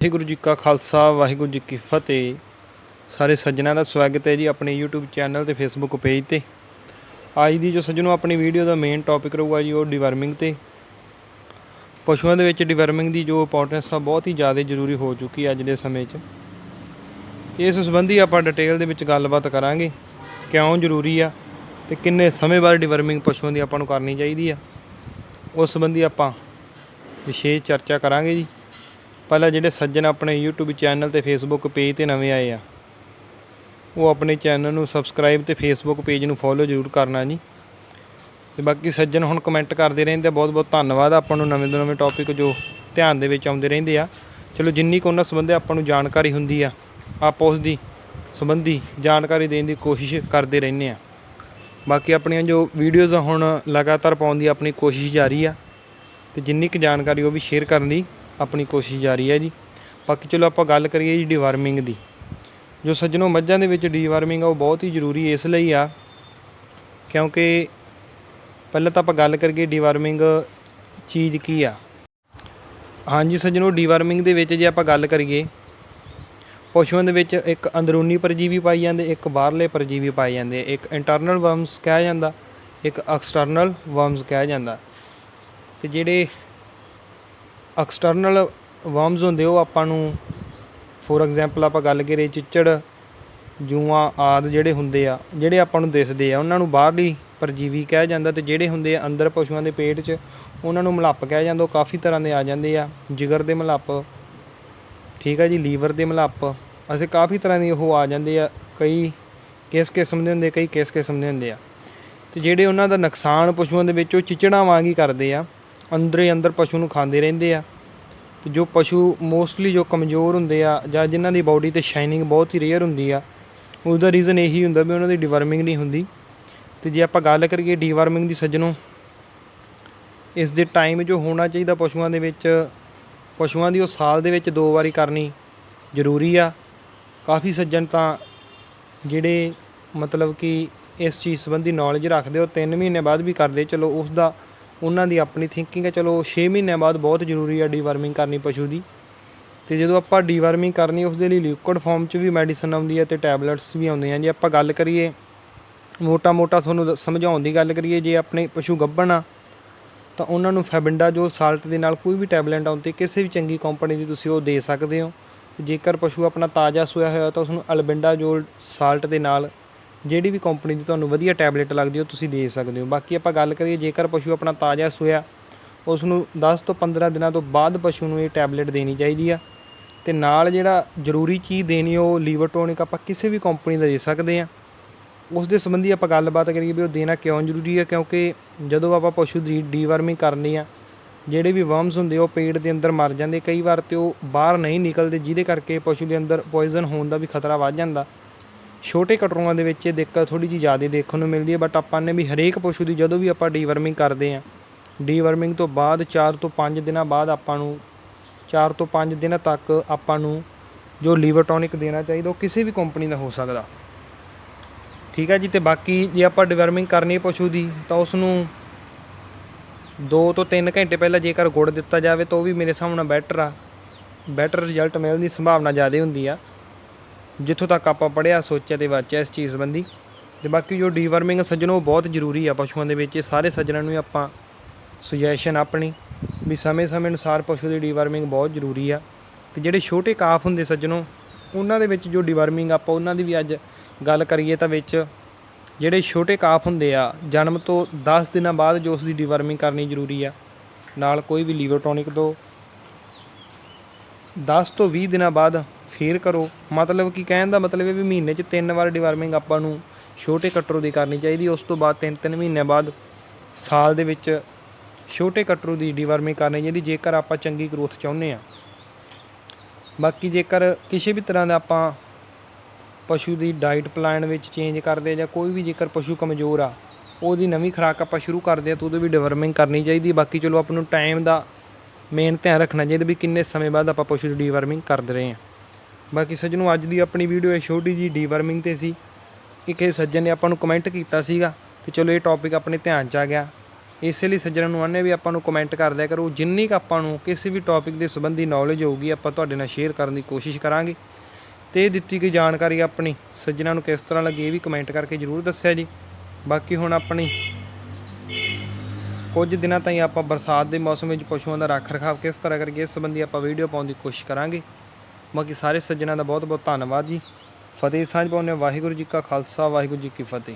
ਵਾਹਿਗੁਰੂ ਜੀ ਕਾ ਖਾਲਸਾ, ਵਾਹਿਗੁਰੂ ਜੀ ਕੀ ਫਤਿਹ। ਸਾਰੇ ਸੱਜਣਾਂ ਦਾ ਸਵਾਗਤ ਹੈ ਜੀ ਆਪਣੇ YouTube ਚੈਨਲ ਤੇ Facebook ਪੇਜ ਤੇ। ਅੱਜ ਦੀ ਜੋ ਸੱਜਣੋ ਆਪਣੀ ਵੀਡੀਓ ਦਾ ਮੇਨ ਟੌਪਿਕ ਰਹੂਗਾ ਜੀ, ਉਹ ਡਿਵਰਮਿੰਗ ਤੇ। ਪਸ਼ੂਆਂ ਦੇ ਵਿੱਚ ਡਿਵਰਮਿੰਗ ਦੀ ਜੋ ਇੰਪੋਰਟੈਂਸ ਆ, ਬਹੁਤ ਹੀ ਜ਼ਿਆਦਾ ਜ਼ਰੂਰੀ ਹੋ ਚੁੱਕੀ ਹੈ ਅੱਜ ਦੇ ਸਮੇਂ 'ਚ। ਇਸ ਸੰਬੰਧੀ ਆਪਾਂ ਡਿਟੇਲ ਦੇ ਵਿੱਚ ਗੱਲਬਾਤ ਕਰਾਂਗੇ, ਕਿਉਂ ਜ਼ਰੂਰੀ ਆ ਤੇ ਕਿੰਨੇ ਸਮੇਂ ਬਾਅਦ ਡਿਵਰਮਿੰਗ ਪਸ਼ੂਆਂ ਦੀ ਆਪਾਂ ਨੂੰ ਕਰਨੀ ਚਾਹੀਦੀ ਆ। ਉਸ ਸੰਬੰਧੀ ਆਪਾਂ ਵਿਸ਼ੇਸ਼ ਚਰਚਾ ਕਰਾਂਗੇ ਜੀ। ਪਹਿਲਾਂ ਜਿਹੜੇ ਸੱਜਣ ਆਪਣੇ YouTube ਚੈਨਲ ਤੇ Facebook ਪੇਜ ਤੇ ਨਵੇਂ ਆਏ ਆ, ਉਹ ਆਪਣੇ ਚੈਨਲ ਨੂੰ ਸਬਸਕ੍ਰਾਈਬ ਤੇ Facebook ਪੇਜ ਨੂੰ ਫੋਲੋ ਜ਼ਰੂਰ ਕਰਨਾ ਜੀ। ਤੇ ਬਾਕੀ ਸੱਜਣ ਹੁਣ ਕਮੈਂਟ ਕਰਦੇ ਰਹਿੰਦੇ ਆ ਬਹੁਤ ਬਹੁਤ ਧੰਨਵਾਦ ਆਪਾਂ ਨੂੰ ਨਵੇਂ ਤੋਂ ਨਵੇਂ ਟੌਪਿਕ ਜੋ ਧਿਆਨ ਦੇ ਵਿੱਚ ਆਉਂਦੇ ਰਹਿੰਦੇ ਆ। ਚਲੋ ਜਿੰਨੀ ਕੁ ਉਹਨਾਂ ਸੰਬੰਧੀ ਆਪਾਂ ਨੂੰ ਜਾਣਕਾਰੀ ਹੁੰਦੀ ਆ, ਆਪਾਂ ਉਸ ਦੀ ਸੰਬੰਧੀ ਜਾਣਕਾਰੀ ਦੇਣ ਦੀ ਕੋਸ਼ਿਸ਼ ਕਰਦੇ ਰਹਿੰਦੇ ਆ। ਬਾਕੀ ਆਪਣੀਆਂ ਜੋ ਵੀਡੀਓਜ਼ ਹੁਣ ਲਗਾਤਾਰ ਪਾਉਣ ਦੀ ਆਪਣੀ ਕੋਸ਼ਿਸ਼ ਜਾਰੀ ਆ, ਤੇ ਜਿੰਨੀ ਕੁ ਜਾਣਕਾਰੀ ਉਹ ਵੀ ਸ਼ੇਅਰ ਕਰਨ ਦੀ ਆਪਣੀ ਕੋਸ਼ਿਸ਼ ਜਾਰੀ ਹੈ ਜੀ। ਬਾਕੀ ਚਲੋ ਆਪਾਂ ਗੱਲ ਕਰੀਏ ਜੀ ਡੀਵਾਰਮਿੰਗ ਦੀ। ਜੋ ਸੱਜਣੋ ਮੱਝਾਂ ਦੇ ਵਿੱਚ ਡੀਵਾਰਮਿੰਗ ਆ, ਉਹ ਬਹੁਤ ਹੀ ਜ਼ਰੂਰੀ ਇਸ ਲਈ ਆ, ਕਿਉਂਕਿ ਪਹਿਲਾਂ ਤਾਂ ਆਪਾਂ ਗੱਲ ਕਰੀਏ ਡੀਵਾਰਮਿੰਗ ਚੀਜ਼ ਕੀ ਆ। ਹਾਂਜੀ ਸੱਜਣੋ ਡੀਵਾਰਮਿੰਗ ਦੇ ਵਿੱਚ ਜੇ ਆਪਾਂ ਗੱਲ ਕਰੀਏ, ਪਸ਼ੂਆਂ ਦੇ ਵਿੱਚ ਇੱਕ ਅੰਦਰੂਨੀ ਪਰਜੀਵੀ ਪਾਈ ਜਾਂਦੇ, ਇੱਕ ਬਾਹਰਲੇ ਪਰਜੀਵੀ ਪਾਏ ਜਾਂਦੇ ਇੱਕ ਇੰਟਰਨਲ ਵਰਮਸ ਕਿਹਾ ਜਾਂਦਾ, ਇੱਕ ਐਕਸਟਰਨਲ ਵਰਮਸ ਕਿਹਾ ਜਾਂਦਾ। ਤੇ ਜਿਹੜੇ ਐਕਸਟਰਨਲ ਵਰਮਸ ਹੁੰਦੇ, ਉਹ ਆਪਾਂ ਨੂੰ ਫੋਰ ਐਗਜ਼ਾਮਪਲ ਆਪਾਂ ਗੱਲ ਕਰੀਏ ਚਿੱਚੜ, ਜੂਆਂ ਆਦ ਜਿਹੜੇ ਹੁੰਦੇ ਆ, ਜਿਹੜੇ ਆਪਾਂ ਨੂੰ ਦਿਸਦੇ ਆ, ਉਹਨਾਂ ਨੂੰ ਬਾਹਰਲੀ ਪਰਜੀਵੀ ਕਿਹਾ ਜਾਂਦਾ ਤੇ ਜਿਹੜੇ ਹੁੰਦੇ ਆ ਅੰਦਰ ਪਸ਼ੂਆਂ ਦੇ ਪੇਟ 'ਚ, ਉਹਨਾਂ ਨੂੰ ਮਲੱਪ ਕਿਹਾ ਜਾਂਦਾ, ਉਹ ਕਾਫੀ ਤਰ੍ਹਾਂ ਦੇ ਆ ਜਾਂਦੇ ਆ, ਜਿਗਰ ਦੇ ਮਲੱਪ, ਠੀਕ ਆ ਜੀ, ਲੀਵਰ ਦੇ ਮਲੱਪ, ਅਸੀਂ ਕਾਫੀ ਤਰ੍ਹਾਂ ਦੇ ਉਹ ਆ ਜਾਂਦੇ ਆ, ਕਈ ਕਿਸ ਕਿਸਮ ਦੇ ਹੁੰਦੇ, ਕਈ ਕਿਸ ਕਿਸਮ ਦੇ ਹੁੰਦੇ ਆ। ਤੇ ਜਿਹੜੇ ਉਹਨਾਂ ਦਾ ਨੁਕਸਾਨ ਪਸ਼ੂਆਂ ਦੇ ਵਿੱਚ, ਉਹ ਚਿਚੜਾਂ ਵਾਂਗ ਹੀ ਕਰਦੇ ਆ ਅੰਦਰ ਹੀ ਅੰਦਰ ਪਸ਼ੂ ਨੂੰ ਖਾਂਦੇ ਰਹਿੰਦੇ ਆ। ਤੇ ਜੋ ਪਸ਼ੂ ਮੋਸਟਲੀ ਜੋ ਕਮਜ਼ੋਰ ਹੁੰਦੇ ਆ ਜਾਂ ਜਿਨ੍ਹਾਂ ਦੀ ਬਾਡੀ ਤੇ ਸ਼ਾਈਨਿੰਗ ਬਹੁਤ ਹੀ ਰੇਅਰ ਹੁੰਦੀ ਆ ਉਹਦਾ ਰੀਜ਼ਨ ਇਹੀ ਹੁੰਦਾ ਵੀ ਉਹਨਾਂ ਦੀ ਡਿਵਰਮਿੰਗ ਨਹੀਂ ਹੁੰਦੀ। ਤੇ ਜੇ ਆਪਾਂ ਗੱਲ ਕਰੀਏ ਡੀਵਰਮਿੰਗ ਦੀ ਸੱਜਣੋਂ, ਇਸ ਦੇ ਟਾਈਮ ਜੋ ਹੋਣਾ ਚਾਹੀਦਾ ਪਸ਼ੂਆਂ ਦੇ ਵਿੱਚ, ਪਸ਼ੂਆਂ ਦੀ ਉਹ ਸਾਲ ਦੇ ਵਿੱਚ ਦੋ ਵਾਰੀ ਕਰਨੀ ਜ਼ਰੂਰੀ ਆ। ਕਾਫੀ ਸੱਜਣ ਤਾਂ ਜਿਹੜੇ ਮਤਲਬ ਕਿ ਇਸ ਚੀਜ਼ ਸੰਬੰਧੀ ਨੌਲੇਜ ਰੱਖਦੇ ਉਹ 3 ਮਹੀਨੇ ਬਾਅਦ ਵੀ ਕਰਦੇ, ਚਲੋ ਉਸ ਦਾ ਉਹਨਾਂ ਦੀ ਆਪਣੀ ਥਿੰਕਿੰਗ ਹੈ। ਚਲੋ 6 ਮਹੀਨਿਆਂ ਬਾਅਦ ਬਹੁਤ ਜ਼ਰੂਰੀ ਆ ਡੀਵਰਮਿੰਗ ਕਰਨੀ ਪਸ਼ੂ ਦੀ। ਤੇ ਜਦੋਂ ਆਪਾਂ ਡੀਵਰਮਿੰਗ ਕਰਨੀ ਉਸ ਦੇ ਲਈ ਲਿਕੁਇਡ ਫਾਰਮ 'ਚ ਵੀ ਮੈਡੀਸਨ ਆਉਂਦੀ ਹੈ ਤੇ ਟੈਬਲੇਟਸ ਵੀ ਆਉਂਦੀਆਂ ਜੇ ਆਪਾਂ ਗੱਲ ਕਰੀਏ ਮੋਟਾ ਮੋਟਾ ਤੁਹਾਨੂੰ ਦ- ਸਮਝਾਉਣ ਦੀ ਗੱਲ ਕਰੀਏ, ਜੇ ਆਪਣੇ ਪਸ਼ੂ ਗੱਭਣ ਆ, ਤਾਂ ਉਹਨਾਂ ਨੂੰ ਫੈਬਿੰਡਾ ਫੈਬਿੰਡਾਜੋਲ ਸਾਲਟ ਦੇ ਨਾਲ ਕੋਈ ਵੀ ਟੈਬਲੇਟ ਆਉਂਦੀ ਕਿਸੇ ਵੀ ਚੰਗੀ ਕੰਪਨੀ ਦੀ ਤੁਸੀਂ ਉਹ ਦੇ ਸਕਦੇ ਹੋ। ਜੇਕਰ ਪਸ਼ੂ ਆਪਣਾ ਤਾਜ਼ਾ ਸੋਇਆ ਹੋਇਆ, ਤਾਂ ਉਸ ਨੂੰ ਅਲਬਿੰਡਾਜੋਲ ਸਾਲਟ ਦੇ ਨਾਲ ਜਿਹੜੀ ਵੀ ਕੰਪਨੀ ਦੀ ਤੁਹਾਨੂੰ ਵਧੀਆ ਟੈਬਲੇਟ ਲੱਗਦੀ ਉਹ ਤੁਸੀਂ ਦੇ ਸਕਦੇ ਹੋ। ਬਾਕੀ ਆਪਾਂ ਗੱਲ ਕਰੀਏ, ਜੇਕਰ ਪਸ਼ੂ ਆਪਣਾ ਤਾਜ਼ਾ ਸੋਇਆ ਉਸ ਨੂੰ 10 ਤੋਂ 15 ਦਿਨਾਂ ਤੋਂ ਬਾਅਦ ਪਸ਼ੂ ਨੂੰ ਇਹ ਟੈਬਲੇਟ ਦੇਣੀ ਚਾਹੀਦੀ ਆ। ਤੇ ਨਾਲ ਜਿਹੜਾ ਜ਼ਰੂਰੀ ਚੀਜ਼ ਦੇਣੀ, ਉਹ ਲੀਵਰ ਟੋਨਿਕ ਆਪਾਂ ਕਿਸੇ ਵੀ ਕੰਪਨੀ ਦਾ ਦੇ ਸਕਦੇ ਆ। ਉਸ ਦੇ ਸੰਬੰਧੀ ਆਪਾਂ ਗੱਲਬਾਤ ਕਰੀਏ ਵੀ ਉਹ ਦੇਣਾ ਕਿਉਂ ਜ਼ਰੂਰੀ ਹੈ ਕਿਉਂਕਿ ਜਦੋਂ ਆਪਾਂ ਪਸ਼ੂ ਦੀ ਡੀਵਰਮਿੰਗ ਕਰਨੀ ਆ, ਜਿਹੜੇ ਵੀ ਵਰਮਸ ਹੁੰਦੇ, ਉਹ ਪੇਟ ਦੇ ਅੰਦਰ ਮਰ ਜਾਂਦੇ। ਕਈ ਵਾਰ ਤੇ ਉਹ ਬਾਹਰ ਨਹੀਂ ਨਿਕਲਦੇ, ਜਿਹਦੇ ਕਰਕੇ ਪਸ਼ੂ ਦੇ ਅੰਦਰ ਪੋਇਜ਼ਨ ਹੋਣ ਦਾ ਵੀ ਖਤਰਾ ਵੱਧ ਜਾਂਦਾ। ਛੋਟੇ ਕਟਰੂਆਂ ਦੇ ਵਿੱਚ ਇਹ ਦਿੱਕਤ ਥੋੜੀ ਜਿਹੀ ਜ਼ਿਆਦਾ ਦੇਖਣ ਨੂੰ ਮਿਲਦੀ ਹੈ ਬਟ ਆਪਾਂ ਨੇ ਵੀ ਹਰੇਕ ਪਸ਼ੂ ਦੀ ਜਦੋਂ ਵੀ ਆਪਾਂ ਡੀਵਰਮਿੰਗ ਕਰਦੇ ਆ ਡੀਵਰਮਿੰਗ ਤੋਂ ਬਾਅਦ 4 ਤੋਂ 5 ਦਿਨਾਂ ਬਾਅਦ ਆਪਾਂ ਨੂੰ 4 ਤੋਂ 5 ਦਿਨਾਂ ਤੱਕ ਆਪਾਂ ਨੂੰ ਜੋ ਲੀਵਰ ਟੌਨਿਕ ਦੇਣਾ ਚਾਹੀਦਾ, ਉਹ ਕਿਸੇ ਵੀ ਕੰਪਨੀ ਦਾ ਹੋ ਸਕਦਾ। ਠੀਕ ਹੈ ਜੀ, ਤੇ ਬਾਕੀ ਜੇ ਆਪਾਂ ਡਿਵਰਮਿੰਗ ਕਰਨੀ ਹੈ ਪਸ਼ੂ ਦੀ, ਤਾਂ ਉਸ ਨੂੰ 2 ਤੋਂ 3 ਘੰਟੇ ਪਹਿਲਾਂ ਜੇਕਰ ਗੁੜ ਦਿੱਤਾ ਜਾਵੇ, ਤਾਂ ਉਹ ਵੀ ਮੇਰੇ ਹਿਸਾਬ ਨਾਲ ਬੈਟਰ ਆ। ਬੈਟਰ ਰਿਜ਼ਲਟ ਮਿਲਣ ਦੀ ਸੰਭਾਵਨਾ ਜ਼ਿਆਦਾ ਹੁੰਦੀ ਆ। ਜਿੱਥੋਂ ਤੱਕ ਆਪਾਂ ਪੜਿਆ ਸੋਚਿਆ ਤੇ ਵਾਚਿਆ ਇਸ ਚੀਜ਼ ਸੰਬੰਧੀ। ਤੇ ਬਾਕੀ ਜੋ ਡੀਵਰਮਿੰਗ ਸੱਜਣੋ, ਉਹ ਬਹੁਤ ਜ਼ਰੂਰੀ ਆ ਪਸ਼ੂਆਂ ਦੇ ਵਿੱਚ। ਇਹ ਸਾਰੇ ਸੱਜਣਾਂ ਨੂੰ ਹੀ ਆਪਾਂ ਸੁਜੈਸ਼ਨ ਆਪਣੀ ਵੀ ਸਮੇਂ-ਸਮੇਂ ਅਨੁਸਾਰ ਪਸ਼ੂ ਦੀ ਡੀਵਰਮਿੰਗ ਬਹੁਤ ਜ਼ਰੂਰੀ ਆ। ਤੇ ਜਿਹੜੇ ਛੋਟੇ ਕਾਫ ਹੁੰਦੇ ਸੱਜਣੋ, ਉਹਨਾਂ ਦੇ ਵਿੱਚ ਜੋ ਡੀਵਰਮਿੰਗ ਆਪਾਂ ਉਹਨਾਂ ਦੀ ਵੀ ਅੱਜ ਗੱਲ ਕਰੀਏ ਤਾਂ ਵਿੱਚ ਜਿਹੜੇ ਛੋਟੇ ਕਾਫ ਹੁੰਦੇ ਆ, ਜਨਮ ਤੋਂ 10 ਦਿਨਾਂ ਬਾਅਦ ਜੋ ਉਸ ਦੀ ਡੀਵਰਮਿੰਗ ਕਰਨੀ ਜ਼ਰੂਰੀ ਆ। ਨਾਲ ਕੋਈ ਵੀ ਲੀਵਰ ਟੌਨਿਕ ਦੋ 10 ਤੋਂ 20 ਦਿਨਾਂ ਬਾਅਦ ਫੇਰ ਕਰੋ। ਮਤਲਬ ਕਿ ਕਹਿਣ ਦਾ ਮਤਲਬ ਹੈ ਵੀ ਮਹੀਨੇ 'ਚ ਤਿੰਨ ਵਾਰ ਡਿਵਾਰਮਿੰਗ ਆਪਾਂ ਨੂੰ ਛੋਟੇ ਕਟਰੂ ਦੀ ਕਰਨੀ ਚਾਹੀਦੀ, ਉਸ ਤੋਂ ਬਾਅਦ ਤਿੰਨ ਤਿੰਨ ਮਹੀਨਿਆਂ ਬਾਅਦ ਸਾਲ ਦੇ ਵਿੱਚ ਛੋਟੇ ਕਟਰੂ ਦੀ ਡੀਵਰਮਿੰਗ ਕਰਨੀ ਚਾਹੀਦੀ, ਜੇਕਰ ਆਪਾਂ ਚੰਗੀ ਗਰੋਥ ਚਾਹੁੰਦੇ ਆ ਬਾਕੀ ਜੇਕਰ ਕਿਸੇ ਵੀ ਤਰ੍ਹਾਂ ਦਾ ਆਪਾਂ ਪਸ਼ੂ ਦੀ ਡਾਈਟ ਪਲਾਨ ਵਿੱਚ ਚੇਂਜ ਕਰਦੇ ਜਾਂ ਕੋਈ ਵੀ ਜੇਕਰ ਪਸ਼ੂ ਕਮਜ਼ੋਰ ਆ, ਉਹਦੀ ਨਵੀਂ ਖੁਰਾਕ ਆਪਾਂ ਸ਼ੁਰੂ ਕਰਦੇ ਆ ਤਾਂ ਉਹਦੇ ਵੀ ਡਿਵਰਮਿੰਗ ਕਰਨੀ ਚਾਹੀਦੀ। ਬਾਕੀ ਚਲੋ ਆਪਾਂ ਨੂੰ ਟਾਈਮ ਦਾ ਮੇਨ ਧਿਆਨ ਰੱਖਣਾ ਚਾਹੀਦਾ ਵੀ ਕਿੰਨੇ ਸਮੇਂ ਬਾਅਦ ਆਪਾਂ ਪਸ਼ੂ ਦੀ ਡੀਵਰਮਿੰਗ ਕਰਦੇ ਰਹੇ ਹਾਂ। ਬਾਕੀ ਸੱਜਣੋ, ਅੱਜ ਦੀ ਆਪਣੀ ਵੀਡੀਓ ਇਹ ਛੋਟੀ ਜੀ ਡੀਵਰਮਿੰਗ ਤੇ ਸੀ। ਇੱਕ ਇਹ ਸੱਜਣ ਨੇ ਆਪਾਂ ਨੂੰ ਕਮੈਂਟ ਕੀਤਾ ਸੀਗਾ ਤੇ ਚਲੋ ਇਹ ਟੌਪਿਕ ਆਪਣੇ ਧਿਆਨ ਚ ਆ ਗਿਆ। ਇਸੇ ਲਈ ਸੱਜਣਾਂ ਨੂੰ ਆਨੇ ਵੀ ਆਪਾਂ ਨੂੰ ਕਮੈਂਟ ਕਰ ਦਿਆ ਕਰੋ। ਜਿੰਨੀ ਕੁ ਆਪਾਂ ਨੂੰ ਕਿਸੇ ਵੀ ਟੌਪਿਕ ਦੇ ਸੰਬੰਧੀ ਨੌਲੇਜ ਹੋਊਗੀ, ਆਪਾਂ ਤੁਹਾਡੇ ਨਾਲ ਸ਼ੇਅਰ ਕਰਨ ਦੀ ਕੋਸ਼ਿਸ਼ ਕਰਾਂਗੇ। ਤੇ ਇਹ ਦਿੱਤੀ ਗਈ ਜਾਣਕਾਰੀ ਆਪਣੀ ਸੱਜਣਾਂ ਨੂੰ ਕਿਸ ਤਰ੍ਹਾਂ ਲੱਗੀ ਇਹ ਵੀ ਕਮੈਂਟ ਕਰਕੇ ਜਰੂਰ ਦੱਸਿਆ ਜੀ। ਬਾਕੀ ਹੁਣ ਆਪਣੀ ਕੁਝ ਦਿਨਾਂ ਤਾਈਂ ਆਪਾਂ ਬਰਸਾਤ ਦੇ ਮੌਸਮ ਵਿੱਚ ਪਸ਼ੂਆਂ ਦਾ ਰੱਖ ਰਖਾਵ ਕਿਸ ਤਰ੍ਹਾਂ ਕਰੀਏ, ਇਸ ਸੰਬੰਧੀ ਆਪਾਂ ਵੀਡੀਓ ਪਾਉਣ ਦੀ ਕੋਸ਼ਿਸ਼ ਕਰਾਂਗੇ। ਬਾਕੀ ਸਾਰੇ ਸੱਜਣਾਂ ਦਾ ਬਹੁਤ ਬਹੁਤ ਧੰਨਵਾਦ ਜੀ। ਫਤਿਹ ਸਾਂਝ ਪਾਉਂਦੇ ਹਾਂ। ਵਾਹਿਗੁਰੂ ਜੀ ਕਾ ਖਾਲਸਾ, ਵਾਹਿਗੁਰੂ ਜੀ ਕੀ ਫਤਿਹ।